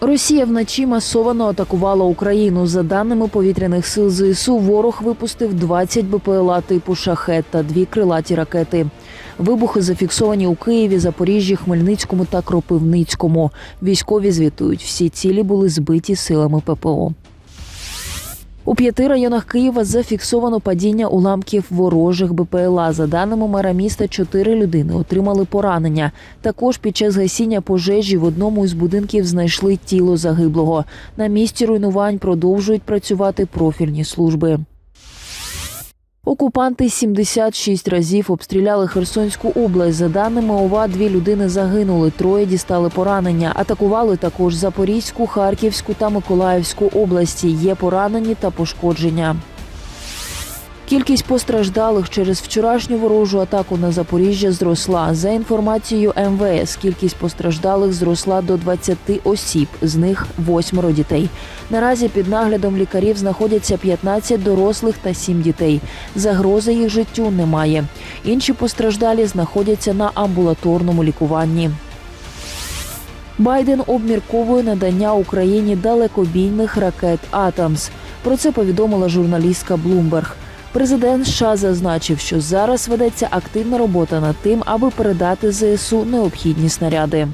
Росія вночі масовано атакувала Україну. За даними повітряних сил ЗСУ, ворог випустив 20 БПЛА типу шахет та дві крилаті ракети. Вибухи зафіксовані у Києві, Запоріжжі, Хмельницькому та Кропивницькому. Військові звітують, всі цілі були збиті силами ППО. У п'яти районах Києва зафіксовано падіння уламків ворожих БПЛА. За даними мера міста, чотири людини отримали поранення. Також під час гасіння пожежі в одному із будинків знайшли тіло загиблого. На місці руйнувань продовжують працювати профільні служби. Окупанти 76 разів обстріляли Херсонську область. За даними ОВА, дві людини загинули, троє дістали поранення. Атакували також Запорізьку, Харківську та Миколаївську області. Є поранені та пошкодження. Кількість постраждалих через вчорашню ворожу атаку на Запоріжжя зросла. За інформацією МВС, кількість постраждалих зросла до 20 осіб, з них восьмеро дітей. Наразі під наглядом лікарів знаходяться 15 дорослих та 7 дітей. Загрози їх життю немає. Інші постраждалі знаходяться на амбулаторному лікуванні. Байден обмірковує надання Україні далекобійних ракет Атамс. Про це повідомила журналістка Bloomberg. Президент США зазначив, що зараз ведеться активна робота над тим, аби передати ЗСУ необхідні снаряди.